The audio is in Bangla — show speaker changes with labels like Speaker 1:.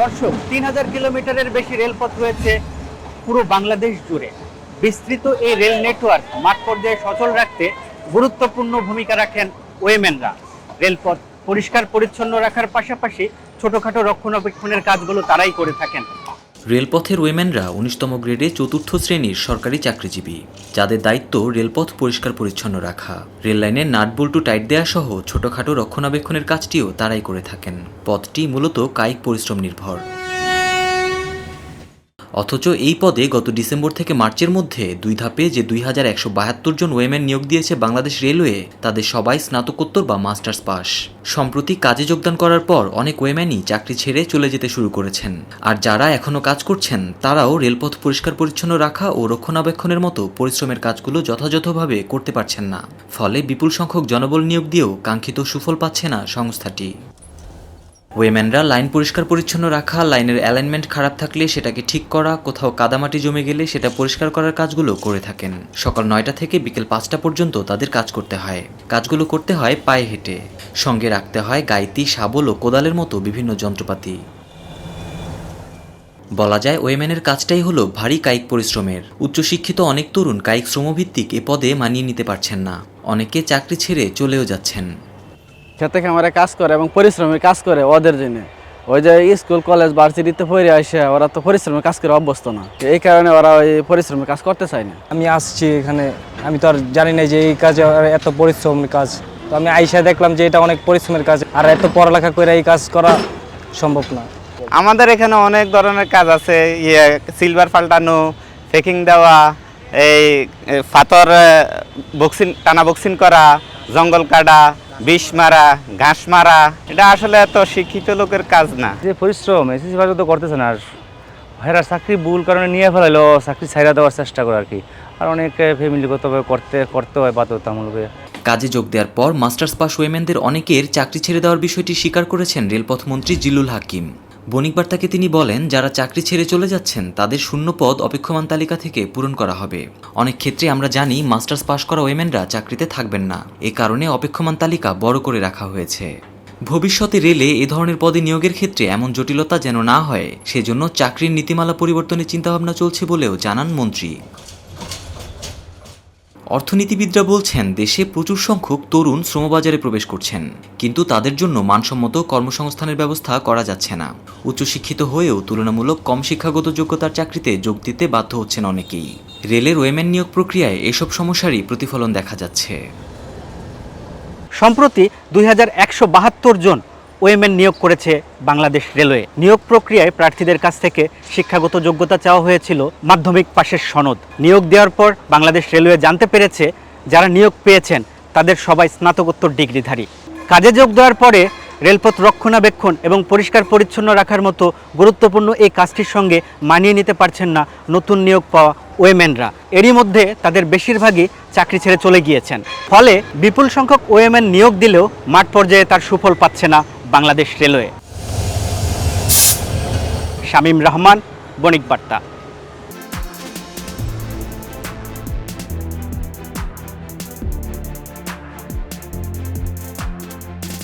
Speaker 1: দর্শক, তিন হাজার কিলোমিটারের বেশি রেলপথ রয়েছে পুরো বাংলাদেশ জুড়ে। বিস্তৃত এই রেল নেটওয়ার্ক মাঠ পর্যায়ে সচল রাখতে গুরুত্বপূর্ণ ভূমিকা রাখেন ওয়েমেনরা। রেলপথ পরিষ্কার, পরিচ্ছন্ন রাখার পাশাপাশি ছোটখাটো রক্ষণাবেক্ষণের কাজগুলো তারাই করে থাকেন।
Speaker 2: রেলপথের ওয়েমেনরা উনিশতম গ্রেডে চতুর্থ শ্রেণির সরকারি চাকরিজীবী, যাদের দায়িত্ব রেলপথ পরিষ্কার পরিচ্ছন্ন রাখা। রেল লাইনের নাট টাইট দেয়া সহ ছোটখাটো রক্ষণাবেক্ষণের কাজটিও তারাই করে থাকেন। পথটি মূলত কায়িক পরিশ্রম নির্ভর। অথচ এই পদে গত ডিসেম্বর থেকে মার্চের মধ্যে দুই ধাপে যে দুই হাজার একশো বাহাত্তর জন ওয়েমেন নিয়োগ দিয়েছে বাংলাদেশ রেলওয়ে, তাদের সবাই স্নাতকোত্তর বা মাস্টার্স পাস সম্প্রতি কাজে যোগদান করার পর অনেক ওয়েম্যানই চাকরি ছেড়ে চলে যেতে শুরু করেছেন। আর যারা এখনও কাজ করছেন, তারাও রেলপথ পরিষ্কার পরিচ্ছন্ন রাখা ও রক্ষণাবেক্ষণের মতো পরিশ্রমের কাজগুলো যথাযথভাবে করতে পারছেন না। ফলে বিপুল সংখ্যক জনবল নিয়োগ দিয়েও কাঙ্ক্ষিত সুফল পাচ্ছে না সংস্থাটি। ওয়েম্যানরা লাইন পরিষ্কার পরিচ্ছন্ন রাখা, লাইনের অ্যালাইনমেন্ট খারাপ থাকলে সেটাকে ঠিক করা, কোথাও কাদামাটি জমে গেলে সেটা পরিষ্কার করার কাজগুলো করে থাকেন। সকাল নয়টা থেকে বিকেল পাঁচটা পর্যন্ত তাদের কাজ করতে হয়। কাজগুলো করতে হয় পায়ে হেঁটে। সঙ্গে রাখতে হয় গাইতি, শাবল ও কোদালের মতো বিভিন্ন যন্ত্রপাতি। বলা যায় ওয়েমেনের কাজটাই হলো ভারী কায়িক পরিশ্রমের। উচ্চশিক্ষিত অনেক তরুণ কায়িক শ্রমভিত্তিক এ পদে মানিয়ে নিতে পারছেন না। অনেকে চাকরি ছেড়ে চলেও যাচ্ছেন।
Speaker 3: খেতে খামারে কাজ করে এবং পরিশ্রমের কাজ করে ওদের জন্য। ওই যে স্কুল কলেজ ভার্সিটিতে পড়ে আসে ওরা তো পরিশ্রমের কাজ করে অভ্যস্ত না। এই কারণে ওরা ওই পরিশ্রমের কাজ করতে চায় না।
Speaker 4: আমি আসছি এখানে আমি তো আর জানি না যে এই কাজে এত পরিশ্রমের কাজ। তো আমি আইসা দেখলাম যে এটা অনেক পরিশ্রমের কাজ আর এত পড়ালেখা করে এই কাজ করা সম্ভব না।
Speaker 5: আমাদের এখানে অনেক ধরনের কাজ আছে ইয়ে সিলভার পাল্টানো ফেকিং দেওয়া এই ফাতর বক্সিন টানা বক্সিন করা জঙ্গল কাটা বিষ মারা ঘাস মারা এটা আসলে এত শিক্ষিত লোকের কাজ না।
Speaker 6: যে পরিশ্রম এসএসসি পাস তো করতেছে না আর ভাইরা চাকরি ভুল কারণে নিয়ে ফেলাইলো চাকরি ছাইরা দেওয়ার চেষ্টা করে আর কি। আর অনেক ফ্যামিলিগতভাবে করতে করতে হয় বাধ্যতামূলক।
Speaker 2: কাজে যোগ দেওয়ার পর মাস্টার্স পাস ওয়েমেনদের অনেকের চাকরি ছেড়ে দেওয়ার বিষয়টি স্বীকার করেছেন রেলপথমন্ত্রী জিলুল হাকিম। বণিক বার্তাকে তিনি বলেন, যারা চাকরি ছেড়ে চলে যাচ্ছেন, তাদের শূন্য পদ অপেক্ষমান তালিকা থেকে পূরণ করা হবে। অনেক ক্ষেত্রে আমরা জানি, মাস্টার্স পাশ করা ওয়েমেনরা চাকরিতে থাকবেন না। এ কারণে অপেক্ষমান তালিকা বড় করে রাখা হয়েছে। ভবিষ্যতে রেলে এ ধরনের পদে নিয়োগের ক্ষেত্রে এমন জটিলতা যেন না হয়, সেজন্য চাকরির নীতিমালা পরিবর্তনের চিন্তাভাবনা চলছে বলেও জানান মন্ত্রী। অর্থনীতিবিদরা বলছেন, দেশে প্রচুর সংখ্যক তরুণ শ্রমবাজারে প্রবেশ করছেন, কিন্তু তাদের জন্য মানসম্মত কর্মসংস্থানের ব্যবস্থা করা যাচ্ছে না। উচ্চশিক্ষিত হয়েও তুলনামূলক কম শিক্ষাগত যোগ্যতার চাকরিতে যোগ দিতে বাধ্য হচ্ছেন অনেকেই। রেলের ওয়েমেন নিয়োগ প্রক্রিয়ায় এসব সমস্যারই প্রতিফলন দেখা যাচ্ছে।
Speaker 1: সম্প্রতি দুই হাজার একশো বাহাত্তর জন ওয়েমেন নিয়োগ করেছে বাংলাদেশ রেলওয়ে। নিয়োগ প্রক্রিয়ায় প্রার্থীদের কাছ থেকে শিক্ষাগত যোগ্যতা চাওয়া হয়েছিল মাধ্যমিক পাশের সনদ। নিয়োগ দেওয়ার পর বাংলাদেশ রেলওয়ে জানতে পেরেছে, যারা নিয়োগ পেয়েছেন, তাদের সবাই স্নাতকোত্তর ডিগ্রিধারী। কাজে যোগ দেওয়ার পরে রেলপথ রক্ষণাবেক্ষণ এবং পরিষ্কার পরিচ্ছন্ন রাখার মতো গুরুত্বপূর্ণ এই কাজটির সঙ্গে মানিয়ে নিতে পারছেন না নতুন নিয়োগ পাওয়া ওয়েমেনরা। এরই মধ্যে তাদের বেশিরভাগই চাকরি ছেড়ে চলে গিয়েছেন। ফলে বিপুল সংখ্যক ওয়েমেন নিয়োগ দিলেও মাঠ পর্যায়ে তার সুফল পাচ্ছে না বাংলাদেশ রেলওয়ে। শামীম রহমান বণিক বার্তা